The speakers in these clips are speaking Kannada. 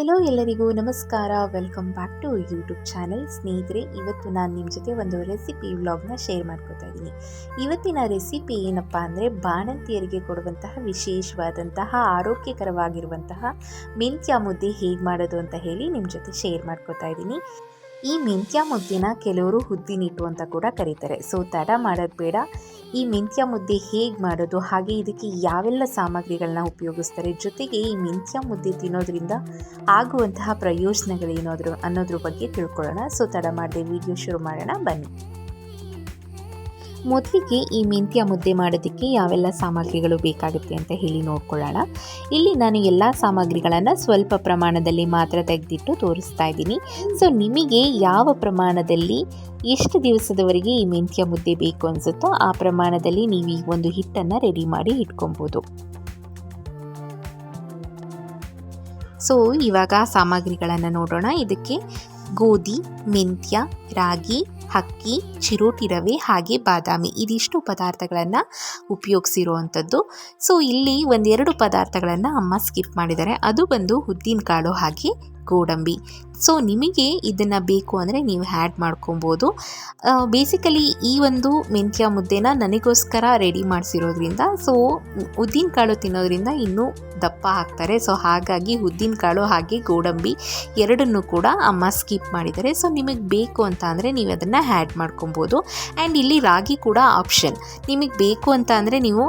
ಹೆಲೋ ಎಲ್ಲರಿಗೂ ನಮಸ್ಕಾರ. Welcome back to YouTube channel ಸ್ನೇಹಿತರೆ, ಇವತ್ತು ನಾನು ನಿಮ್ಮ ಜೊತೆ ಒಂದು ರೆಸಿಪಿ ವ್ಲಾಗ್ನ ಶೇರ್ ಮಾಡ್ಕೋತಾ ಇದ್ದೀನಿ. ಇವತ್ತಿನ ರೆಸಿಪಿ ಏನಪ್ಪ ಅಂದರೆ ಬಾಣಂತಿಯರಿಗೆ ಕೊಡುವಂತಹ ವಿಶೇಷವಾದಂತಹ ಆರೋಗ್ಯಕರವಾಗಿರುವಂತಹ ಮೆಂತ್ಯ ಮುದ್ದೆ ಹೇಗೆ ಮಾಡೋದು ಅಂತ ಹೇಳಿ ನಿಮ್ಮ ಜೊತೆ ಶೇರ್ ಮಾಡ್ಕೋತಾ ಇದ್ದೀನಿ. ಈ ಮೆಂತ್ಯ ಮುದ್ದೆನ ಕೆಲವರು ಹುದ್ದಿನಿಟ್ಟು ಅಂತ ಕೂಡ ಕರೀತಾರೆ. ಸೊ ತಡ ಮಾಡೋದು ಬೇಡ. ಈ ಮೆಂತ್ಯ ಮುದ್ದೆ ಹೇಗೆ ಮಾಡೋದು, ಹಾಗೆ ಇದಕ್ಕೆ ಯಾವೆಲ್ಲ ಸಾಮಗ್ರಿಗಳನ್ನ ಉಪಯೋಗಿಸ್ತಾರೆ, ಜೊತೆಗೆ ಈ ಮೆಂತ್ಯ ಮುದ್ದೆ ತಿನ್ನೋದ್ರಿಂದ ಆಗುವಂತಹ ಪ್ರಯೋಜನಗಳೇನೋದ್ರು ಅನ್ನೋದ್ರ ಬಗ್ಗೆ ತಿಳ್ಕೊಳ್ಳೋಣ. ಸೊ ತಡ ಮಾಡದೆ ವಿಡಿಯೋ ಶುರು ಮಾಡೋಣ, ಬನ್ನಿ. ಮೊದಲಿಗೆ ಈ ಮೆಂತ್ಯ ಮುದ್ದೆ ಮಾಡೋದಕ್ಕೆ ಯಾವೆಲ್ಲ ಸಾಮಗ್ರಿಗಳು ಬೇಕಾಗುತ್ತೆ ಅಂತ ಹೇಳಿ ನೋಡ್ಕೊಳ್ಳೋಣ. ಇಲ್ಲಿ ನಾನು ಎಲ್ಲ ಸಾಮಗ್ರಿಗಳನ್ನು ಸ್ವಲ್ಪ ಪ್ರಮಾಣದಲ್ಲಿ ಮಾತ್ರ ತೆಗೆದಿಟ್ಟು ತೋರಿಸ್ತಾ ಇದ್ದೀನಿ. ಸೊ ನಿಮಗೆ ಯಾವ ಪ್ರಮಾಣದಲ್ಲಿ ಎಷ್ಟು ದಿವಸದವರೆಗೆ ಈ ಮೆಂತ್ಯ ಮುದ್ದೆ ಬೇಕು ಅನಿಸುತ್ತೋ ಆ ಪ್ರಮಾಣದಲ್ಲಿ ನೀವು ಈ ಒಂದು ಹಿಟ್ಟನ್ನು ರೆಡಿ ಮಾಡಿ ಇಟ್ಕೊಬೋದು. ಸೊ ಇವಾಗ ಸಾಮಗ್ರಿಗಳನ್ನು ನೋಡೋಣ. ಇದಕ್ಕೆ ಗೋಧಿ, ಮೆಂತ್ಯ, ರಾಗಿ ಅಕ್ಕಿ, ಚಿರೋಟಿ ರವೆ ಹಾಗೆ ಬಾದಾಮಿ. ಇದಿಷ್ಟು ಪದಾರ್ಥಗಳನ್ನು ಉಪಯೋಗಿಸಿರುವಂಥದ್ದು ಸೊ ಇಲ್ಲಿ ಒಂದೆರಡು ಪದಾರ್ಥಗಳನ್ನು ಅಮ್ಮ ಸ್ಕಿಪ್ ಮಾಡಿದ್ದಾರೆ. ಅದು ಬಂದು ಉದ್ದಿನ ಕಾಳು ಹಾಗೆ ಗೋಡಂಬಿ. ಸೊ ನಿಮಗೆ ಇದನ್ನು ಬೇಕು ಅಂದರೆ ನೀವು ಹ್ಯಾಡ್ ಮಾಡ್ಕೊಬೋದು. ಬೇಸಿಕಲಿ ಈ ಒಂದು ಮೆಂತ್ಯ ಮುದ್ದೆನ ನನಗೋಸ್ಕರ ರೆಡಿ ಮಾಡಿಸಿರೋದ್ರಿಂದ ಸೊ ಉದ್ದಿನ ಕಾಳು ತಿನ್ನೋದ್ರಿಂದ ಇನ್ನೂ ದಪ್ಪ ಹಾಕ್ತಾರೆ ಸೊ ಹಾಗಾಗಿ ಉದ್ದಿನ ಕಾಳು ಹಾಗೆ ಗೋಡಂಬಿ ಎರಡನ್ನೂ ಕೂಡ ಅಮ್ಮ ಸ್ಕಿಪ್ ಮಾಡಿದ್ದಾರೆ. ಸೊ ನಿಮಗೆ ಬೇಕು ಅಂತ ಅಂದರೆ ನೀವು ಅದನ್ನು ಹ್ಯಾಡ್ ಮಾಡ್ಕೊಬೋದು. ಆ್ಯಂಡ್ ಇಲ್ಲಿ ರಾಗಿ ಕೂಡ ಆಪ್ಷನ್ ನಿಮಗೆ ಬೇಕು ಅಂತ ಅಂದರೆ ನೀವು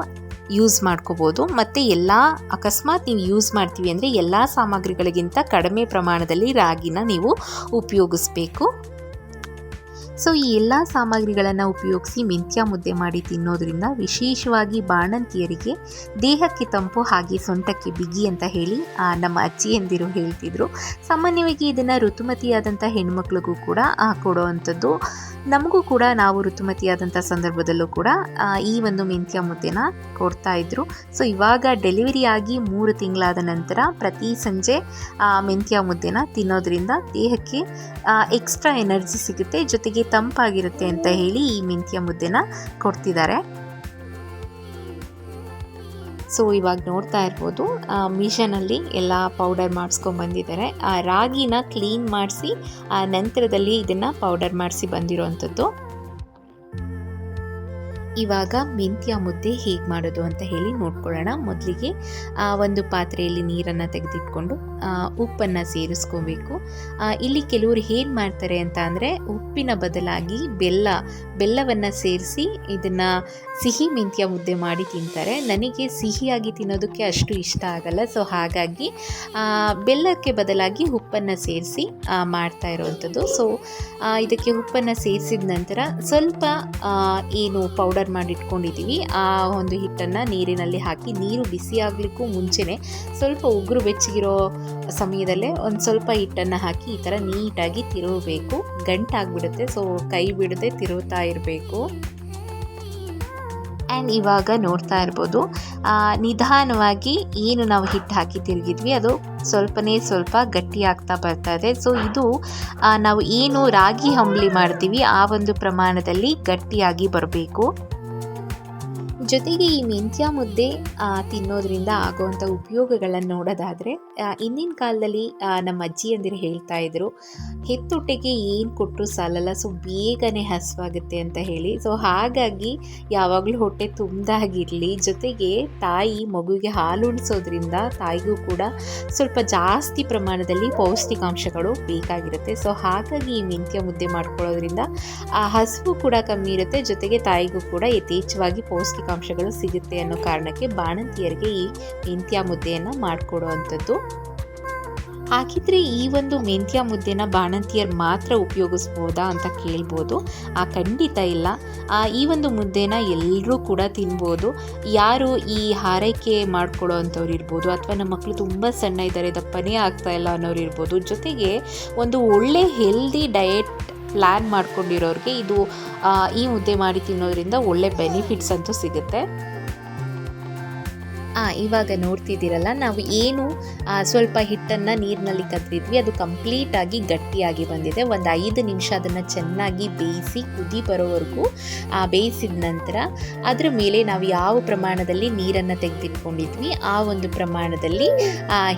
ಯೂಸ್ ಮಾಡ್ಕೋಬೋದು. ಮತ್ತು ಎಲ್ಲ ಅಕಸ್ಮಾತ್ ನೀವು ಯೂಸ್ ಮಾಡ್ತೀವಿ ಅಂದರೆ ಎಲ್ಲ ಸಾಮಗ್ರಿಗಳಿಗಿಂತ ಕಡಿಮೆ ಪ್ರಮಾಣದಲ್ಲಿ ರಾಗಿನ ನೀವು ಉಪಯೋಗಿಸ್ಬೇಕು. ಸೊ ಈ ಎಲ್ಲ ಸಾಮಗ್ರಿಗಳನ್ನು ಉಪಯೋಗಿಸಿ ಮೆಂತ್ಯ ಮುದ್ದೆ ಮಾಡಿ ತಿನ್ನೋದ್ರಿಂದ ವಿಶೇಷವಾಗಿ ಬಾಣಂತಿಯರಿಗೆ ದೇಹಕ್ಕೆ ತಂಪು, ಹಾಗೆ ಸೊಂಟಕ್ಕೆ ಬಿಗಿ ಅಂತ ಹೇಳಿ ನಮ್ಮ ನಮ್ಮ ಅಜ್ಜಿಯಂದಿರು ಹೇಳ್ತಿದ್ರು. ಸಾಮಾನ್ಯವಾಗಿ ಇದನ್ನು ಋತುಮತಿಯಾದಂಥ ಹೆಣ್ಮಕ್ಳಿಗೂ ಕೂಡ ಕೊಡೋ ಕೊಡುವಂಥದ್ದು. ನಮಗೂ ಕೂಡ ನಾವು ಋತುಮತಿಯಾದಂಥ ಸಂದರ್ಭದಲ್ಲೂ ಕೂಡ ಈ ಒಂದು ಮೆಂತ್ಯ ಮುದ್ದೆನ ಕೊಡ್ತಾ ಇದ್ರು. ಸೊ ಇವಾಗ ಡೆಲಿವರಿ ಆಗಿ ಮೂರು ತಿಂಗಳಾದ ನಂತರ ಪ್ರತಿ ಸಂಜೆ ಆ, ಮೆಂತ್ಯ ಮುದ್ದೆನ ತಿನ್ನೋದ್ರಿಂದ ದೇಹಕ್ಕೆ ಎಕ್ಸ್ಟ್ರಾ ಎನರ್ಜಿ ಸಿಗುತ್ತೆ ಜೊತೆಗೆ ತಂಪಾಗಿರುತ್ತೆ ಅಂತ ಹೇಳಿ ಈ ಮೆಂತ್ಯ ಮುದ್ದೆನ ಕೊಡ್ತಿದ್ದಾರೆ. ಸೊ ಇವಾಗ ನೋಡ್ತಾ ಇರ್ಬೋದು ಮಿಷನಲ್ಲಿ ಎಲ್ಲ ಪೌಡರ್ ಮಾಡಿಸ್ಕೊಂಬಂದಿದ್ದಾರೆ ಆ, ರಾಗಿನ ಕ್ಲೀನ್ ಮಾಡಿಸಿ, ಆ, ನಂತರದಲ್ಲಿ ಇದನ್ನು ಪೌಡರ್ ಮಾಡಿಸಿ ಬಂದಿರೋವಂಥದ್ದು ಇವಾಗ ಮೆಂತ್ಯ ಮುದ್ದೆ ಹೇಗೆ ಮಾಡೋದು ಅಂತ ಹೇಳಿ ನೋಡ್ಕೊಳ್ಳೋಣ. ಮೊದಲಿಗೆ ಒಂದು ಪಾತ್ರೆಯಲ್ಲಿ ನೀರನ್ನು ತೆಗೆದಿಟ್ಕೊಂಡು ಉಪ್ಪನ್ನು ಸೇರಿಸ್ಕೋಬೇಕು. ಇಲ್ಲಿ ಕೆಲವರು ಏನು ಮಾಡ್ತಾರೆ ಅಂತ ಅಂದರೆ, ಉಪ್ಪಿನ ಬದಲಾಗಿ ಬೆಲ್ಲ, ಬೆಲ್ಲವನ್ನು ಸೇರಿಸಿ ಇದನ್ನು ಸಿಹಿ ಮೆಂತ್ಯ ಮುದ್ದೆ ಮಾಡಿ ತಿಂತಾರೆ. ನನಗೆ ಸಿಹಿಯಾಗಿ ತಿನ್ನೋದಕ್ಕೆ ಅಷ್ಟು ಇಷ್ಟ ಆಗಲ್ಲ. ಸೊ, ಹಾಗಾಗಿ ಬೆಲ್ಲಕ್ಕೆ ಬದಲಾಗಿ ಉಪ್ಪನ್ನು ಸೇರಿಸಿ ಮಾಡ್ತಾ ಇರೋವಂಥದ್ದು ಸೊ ಇದಕ್ಕೆ ಉಪ್ಪನ್ನು ಸೇರಿಸಿದ ನಂತರ ಸ್ವಲ್ಪ ಏನು ಪೌಡರ್ ಮಾಡಿ ಇಟ್ಕೊಂಡಿದ್ದೀವಿ ಆ ಒಂದು ಹಿಟ್ಟನ್ನು ನೀರಿನಲ್ಲಿ ಹಾಕಿ ನೀರು ಬಿಸಿ ಆಗಲಿಕ್ಕೂ ಮುಂಚೆನೇ ಸ್ವಲ್ಪ ಉಗುರು ಬೆಚ್ಚಗಿರೋ ಸಮಯದಲ್ಲೇ ಒಂದು ಸ್ವಲ್ಪ ಹಿಟ್ಟನ್ನು ಹಾಕಿ ಈ ಥರ ನೀಟಾಗಿ ತಿರುಗಬೇಕು ಗಂಟಾಗ್ಬಿಡುತ್ತೆ ಸೊ ಕೈ ಬಿಡದೆ ತಿರುಗ್ತಾ ಇರಬೇಕು. ಆ್ಯಂಡ್ ಇವಾಗ ನೋಡ್ತಾ ಇರ್ಬೋದು ನಿಧಾನವಾಗಿ ಏನು ನಾವು ಹಿಟ್ಟು ಹಾಕಿ ತಿರುಗಿದ್ವಿ, ಅದು ಸ್ವಲ್ಪನೇ ಸ್ವಲ್ಪ ಗಟ್ಟಿ ಆಗ್ತಾ ಬರ್ತಾ ಇದೆ. ಸೊ ಇದು ನಾವು ಏನು ರಾಗಿ ಅಂಬ್ಲಿ ಮಾಡ್ತೀವಿ, ಆ ಒಂದು ಪ್ರಮಾಣದಲ್ಲಿ ಗಟ್ಟಿಯಾಗಿ ಬರಬೇಕು. ಜೊತೆಗೆ ಈ ಮೆಂತ್ಯ ಮುದ್ದೆ ತಿನ್ನೋದ್ರಿಂದ ಆಗುವಂಥ ಉಪಯೋಗಗಳನ್ನು ನೋಡೋದಾದರೆ ಹಿಂದಿನ ಕಾಲದಲ್ಲಿ ನಮ್ಮ ನಮ್ಮ ಅಜ್ಜಿಯಂದಿರು ಹೇಳ್ತಾ ಇದ್ರು, ಹೆತ್ತೊಟ್ಟೆಗೆ ಏನು ಕೊಟ್ಟರು ಸಾಲಲ್ಲ, ಸೊ ಬೇಗನೆ ಹಸುವಾಗುತ್ತೆ ಅಂತ ಹೇಳಿ. ಸೊ ಹಾಗಾಗಿ ಯಾವಾಗಲೂ ಹೊಟ್ಟೆ ತುಂಬ್ದಾಗಿರಲಿ, ಜೊತೆಗೆ ತಾಯಿ ಮಗುವಿಗೆ ಹಾಲು ಉಣಿಸೋದ್ರಿಂದ ತಾಯಿಗೂ ಕೂಡ ಸ್ವಲ್ಪ ಜಾಸ್ತಿ ಪ್ರಮಾಣದಲ್ಲಿ ಪೌಷ್ಟಿಕಾಂಶಗಳು ಬೇಕಾಗಿರುತ್ತೆ. ಸೊ ಹಾಗಾಗಿ ಈ ಮೆಂತ್ಯ ಮುದ್ದೆ ಮಾಡ್ಕೊಳ್ಳೋದ್ರಿಂದ, ಆ ಹಸುವು ಕೂಡ ಕಮ್ಮಿ ಇರುತ್ತೆ, ಜೊತೆಗೆ ತಾಯಿಗೂ ಕೂಡ ಯಥೇಚ್ಛವಾಗಿ ಪೌಷ್ಟಿಕಾಂಶಗಳು ಸಿಗುತ್ತೆ ಅನ್ನೋ ಕಾರಣಕ್ಕೆ ಬಾಣಂತಿಯರಿಗೆ ಈ ಮೆಂತ್ಯ ಮುದ್ದೆಯನ್ನು ಮಾಡಿಕೊಡುವಂಥದ್ದು. ಹಾಗಿದ್ರೆ ಈ ಒಂದು ಮೆಂತ್ಯ ಮುದ್ದೆನ ಬಾಣಂತಿಯರು ಮಾತ್ರ ಉಪಯೋಗಿಸ್ಬೋದಾ ಅಂತ ಕೇಳ್ಬೋದು. ಆ, ಖಂಡಿತ ಇಲ್ಲ. ಈ ಒಂದು ಮುದ್ದೆನ ಎಲ್ಲರೂ ಕೂಡ ತಿನ್ಬೋದು. ಯಾರು ಈ ಹಾರೈಕೆ ಮಾಡ್ಕೊಳ್ಳೋ ಅಂಥವ್ರು ಇರ್ಬೋದು, ಅಥವಾ ನಮ್ಮ ಮಕ್ಕಳು ತುಂಬ ಸಣ್ಣ ಇದ್ದಾರೆ, ದಪ್ಪನೇ ಆಗ್ತಾ ಇಲ್ಲ ಅನ್ನೋರು ಇರ್ಬೋದು, ಜೊತೆಗೆ ಒಂದು ಒಳ್ಳೆ ಹೆಲ್ದಿ ಡಯೆಟ್ ಪ್ಲ್ಯಾನ್ ಮಾಡ್ಕೊಂಡಿರೋರಿಗೆ ಇದು ಈ ಮುದ್ದೆ ಮಾಡಿ ತಿನ್ನೋದ್ರಿಂದ ಒಳ್ಳೆ ಬೆನಿಫಿಟ್ಸ್ ಅಂತೂ ಸಿಗುತ್ತೆ. ಇವಾಗ ನೋಡ್ತಿದ್ದೀರಲ್ಲ, ನಾವು ಏನು ಸ್ವಲ್ಪ ಹಿಟ್ಟನ್ನು ನೀರಿನಲ್ಲಿ ಕದ್ದಿದ್ವಿ. ಅದು ಕಂಪ್ಲೀಟಾಗಿ ಗಟ್ಟಿಯಾಗಿ ಬಂದಿದೆ. ಒಂದು ಐದು ನಿಮಿಷ ಅದನ್ನು ಚೆನ್ನಾಗಿ ಬೇಯಿಸಿ ಕುದಿ ಬರೋವರೆಗೂ ಬೇಯಿಸಿದ ನಂತರ ಅದರ ಮೇಲೆ ನಾವು ಯಾವ ಪ್ರಮಾಣದಲ್ಲಿ ನೀರನ್ನು ತೆಗೆದಿಟ್ಕೊಂಡಿದ್ವಿ, ಆ ಒಂದು ಪ್ರಮಾಣದಲ್ಲಿ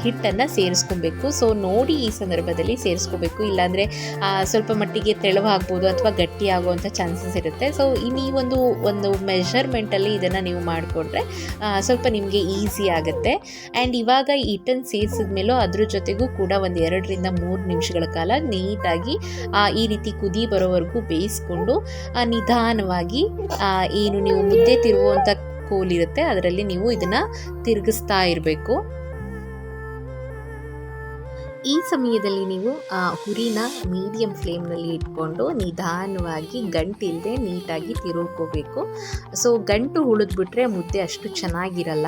ಹಿಟ್ಟನ್ನು ಸೇರಿಸ್ಕೊಬೇಕು. ಸೊ ನೋಡಿ ಈ ಸಂದರ್ಭದಲ್ಲಿ ಸೇರಿಸ್ಕೋಬೇಕು. ಇಲ್ಲಾಂದರೆ ಸ್ವಲ್ಪ ಮಟ್ಟಿಗೆ ತೆಳುವಾಗ್ಬೋದು ಅಥವಾ ಗಟ್ಟಿ ಆಗುವಂಥ ಚಾನ್ಸಸ್ ಇರುತ್ತೆ ಸೊ ಇನ್ನೀ ಒಂದು ಒಂದು ಮೆಷರ್ಮೆಂಟಲ್ಲಿ ಇದನ್ನು ನೀವು ಮಾಡಿಕೊಂಡ್ರೆ ಸ್ವಲ್ಪ ನಿಮಗೆ ಈಸಿ ಆಗುತ್ತೆ. ಆ್ಯಂಡ್ ಇವಾಗ ಈಟನ್ ಸೇರಿಸಿದ ಮೇಲೂ ಅದ್ರ ಜೊತೆಗೂ ಕೂಡ ಒಂದು ಎರಡರಿಂದ ಮೂರು ನಿಮಿಷಗಳ ಕಾಲ ನೀಟಾಗಿ ಈ ರೀತಿ ಕುದಿ ಬರೋವರೆಗೂ ಬೇಯಿಸ್ಕೊಂಡು ನಿಧಾನವಾಗಿ ಏನು ನೀವು ಮುದ್ದೆ ತಿರುಗುವಂಥ ಕೋಲಿರುತ್ತೆ ಅದರಲ್ಲಿ ನೀವು ಇದನ್ನು ತಿರುಗಿಸ್ತಾ ಇರಬೇಕು. ಈ ಸಮಯದಲ್ಲಿ ನೀವು ಹುರಿನ ಮೀಡಿಯಂ ಫ್ಲೇಮ್ನಲ್ಲಿ ಇಟ್ಕೊಂಡು ನಿಧಾನವಾಗಿ ಗಂಟಿಲ್ಲದೆ ನೀಟಾಗಿ ತಿರುಗ್ಕೋಬೇಕು. ಸೊ ಗಂಟು ಉಳಿದ್ಬಿಟ್ರೆ ಮುದ್ದೆ ಅಷ್ಟು ಚೆನ್ನಾಗಿರಲ್ಲ.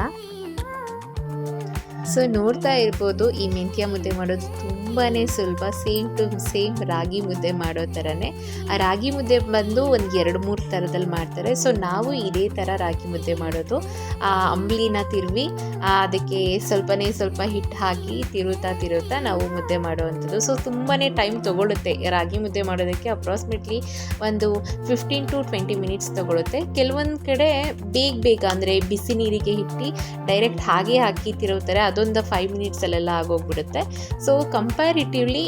ಸೊ ನೋಡ್ತಾ ಇರ್ಬೋದು, ಈ ಮೆಂತ್ಯ ಮುದ್ದೆ ಮಾಡೋದು ತುಂಬಾ ಸುಲಭ. ಸೇಮ್ ಟು ಸೇಮ್ ರಾಗಿ ಮುದ್ದೆ ಮಾಡೋ ಥರನೇ. ಆ ರಾಗಿ ಮುದ್ದೆ ಬಂದು ಒಂದು ಎರಡು ಮೂರು ಥರದಲ್ಲಿ ಮಾಡ್ತಾರೆ. ಸೊ ನಾವು ಇದೇ ಥರ ರಾಗಿ ಮುದ್ದೆ ಮಾಡೋದು. ಆ, ಅಂಬ್ಲಿನ ತಿರುವಿ ಅದಕ್ಕೆ ಸ್ವಲ್ಪನೇ ಸ್ವಲ್ಪ ಹಿಟ್ಟು ಹಾಕಿ ತಿರುತ್ತಾ ತಿರುತ್ತಾ ನಾವು ಮುದ್ದೆ ಮಾಡುವಂಥದ್ದು. ಸೊ ತುಂಬಾ ಟೈಮ್ ತೊಗೊಳುತ್ತೆ ರಾಗಿ ಮುದ್ದೆ ಮಾಡೋದಕ್ಕೆ. ಅಪ್ರಾಕ್ಸಿಮೇಟ್ಲಿ ಒಂದು ಫಿಫ್ಟೀನ್ ಟು ಟ್ವೆಂಟಿ ಮಿನಿಟ್ಸ್ ತೊಗೊಳುತ್ತೆ. ಕೆಲವೊಂದು ಕಡೆ ಬೇಗ ಬೇಗ ಅಂದರೆ ಬಿಸಿ ನೀರಿಗೆ ಹಿಟ್ಟಿ ಡೈರೆಕ್ಟ್ ಹಾಗೆ ಹಾಕಿ ತಿರುತ್ತಾರೆ ಅದೊಂದು ಫೈವ್ ಮಿನಿಟ್ಸಲ್ಲೆಲ್ಲ ಆಗೋಗ್ಬಿಡುತ್ತೆ. ಸೊ ಕಂಪ್ಯಾರಿಟಿವ್ಲಿ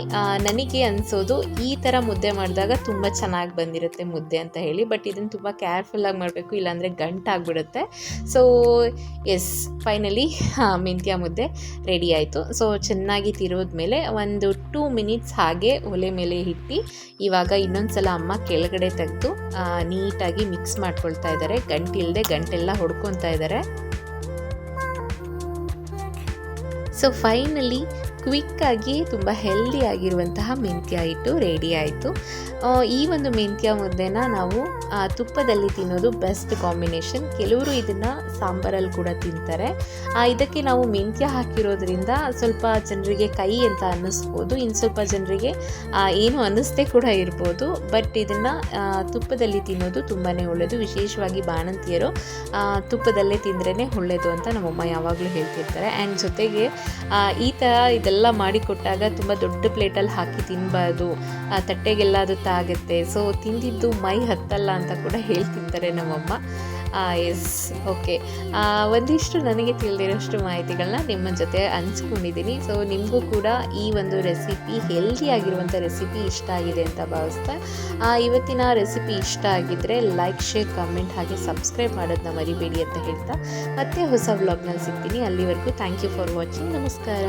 ನನಗೆ ಅನಿಸೋದು ಈ ಥರ ಮುದ್ದೆ ಮಾಡಿದಾಗ ತುಂಬ ಚೆನ್ನಾಗಿ ಬಂದಿರುತ್ತೆ ಮುದ್ದೆ ಅಂತ ಹೇಳಿ. ಬಟ್ ಇದನ್ನು ತುಂಬ ಕೇರ್ಫುಲ್ಲಾಗಿ ಮಾಡಬೇಕು. ಇಲ್ಲಾಂದರೆ ಗಂಟಾಗ್ಬಿಡುತ್ತೆ. ಸೊ ಎಸ್ ಫೈನಲಿ ಮೆಂತ್ಯ ಮುದ್ದೆ ರೆಡಿ ಆಯಿತು. ಸೊ ಚೆನ್ನಾಗಿ ತಿರೋದ್ಮೇಲೆ ಒಂದು ಟೂ ಮಿನಿಟ್ಸ್ ಹಾಗೆ ಒಲೆ ಮೇಲೆ ಇಟ್ಟು ಇವಾಗ ಇನ್ನೊಂದು ಸಲ ಅಮ್ಮ ಕೆಳಗಡೆ ತೆಗೆದು ನೀಟಾಗಿ ಮಿಕ್ಸ್ ಮಾಡ್ಕೊಳ್ತಾ ಇದ್ದಾರೆ. ಗಂಟಿಲ್ಲದೆ ಗಂಟೆಲ್ಲ ಹೊಡ್ಕೊತಾ ಇದ್ದಾರೆ. ಸೊ ಫೈನಲಿ ಕ್ವಿಕ್ಕಾಗಿ ತುಂಬ ಹೆಲ್ದಿ ಆಗಿರುವಂತಹ ಮೆಂತ್ಯ ಹಿಟ್ಟು ರೆಡಿ ಆಯಿತು. ಈ ಒಂದು ಮೆಂತ್ಯ ಮುದ್ದೆನ ನಾವು ತುಪ್ಪದಲ್ಲಿ ತಿನ್ನೋದು ಬೆಸ್ಟ್ ಕಾಂಬಿನೇಷನ್ ಕೆಲವರು ಇದನ್ನು ಸಾಂಬಾರಲ್ಲಿ ಕೂಡ ತಿಂತಾರೆ. ಇದಕ್ಕೆ ನಾವು ಮೆಂತ್ಯ ಹಾಕಿರೋದ್ರಿಂದ ಸ್ವಲ್ಪ ಜನರಿಗೆ ಕೈ ಅಂತ ಅನ್ನಿಸ್ಬೋದು. ಇನ್ನು ಸ್ವಲ್ಪ ಜನರಿಗೆ ಏನು ಅನ್ನಿಸ್ದೇ ಕೂಡ ಇರ್ಬೋದು. ಬಟ್ ಇದನ್ನು ತುಪ್ಪದಲ್ಲಿ ತಿನ್ನೋದು ತುಂಬಾ ಒಳ್ಳೆಯದು ವಿಶೇಷವಾಗಿ ಬಾಣಂತಿಯರು ತುಪ್ಪದಲ್ಲೇ ತಿಂದ್ರೇ ಒಳ್ಳೆಯದು ಅಂತ ನಮ್ಮಮ್ಮ ಯಾವಾಗಲೂ ಹೇಳ್ತಿರ್ತಾರೆ. ಆ್ಯಂಡ್ ಜೊತೆಗೆ ಈ ಥರ ಇದೆಲ್ಲ ಮಾಡಿಕೊಟ್ಟಾಗ ತುಂಬ ದೊಡ್ಡ ಪ್ಲೇಟಲ್ಲಿ ಹಾಕಿ ತಿನ್ನಬಾರ್ದು ಆ ತಟ್ಟೆಗೆಲ್ಲ ಅದು ತಾಗುತ್ತೆ ಸೊ ತಿಂದಿದ್ದು ಮೈ ಹತ್ತಲ್ಲ ಅಂತ ಕೂಡ ಹೇಳ್ತಿರ್ತಾರೆ ನಮ್ಮಮ್ಮ. ಎಸ್ ಓಕೆ ಒಂದಿಷ್ಟು ನನಗೆ ತಿಳಿದಿರೋಷ್ಟು ಮಾಹಿತಿಗಳನ್ನ ನಿಮ್ಮ ಜೊತೆ ಹಂಚ್ಕೊಂಡಿದ್ದೀನಿ. ಸೊ ನಿಮಗೂ ಕೂಡ ಈ ಒಂದು ರೆಸಿಪಿ ಹೆಲ್ದಿ ಆಗಿರುವಂಥ ರೆಸಿಪಿ ಇಷ್ಟ ಆಗಿದೆ ಅಂತ ಭಾವಿಸ್ತಾ ಆ, ಇವತ್ತಿನ ರೆಸಿಪಿ ಇಷ್ಟ ಆಗಿದ್ದರೆ ಲೈಕ್ ಶೇರ್ ಕಮೆಂಟ್ ಹಾಗೆ ಸಬ್ಸ್ಕ್ರೈಬ್ ಮಾಡೋದನ್ನ ಮರಿಬೇಡಿ ಅಂತ ಹೇಳ್ತಾ ಮತ್ತೆ ಹೊಸ ವ್ಲಾಗ್ನಲ್ಲಿ ಸಿಗ್ತೀನಿ. ಅಲ್ಲಿವರೆಗೂ ಥ್ಯಾಂಕ್ ಯು ಫಾರ್ ವಾಚಿಂಗ್ ನಮಸ್ಕಾರ.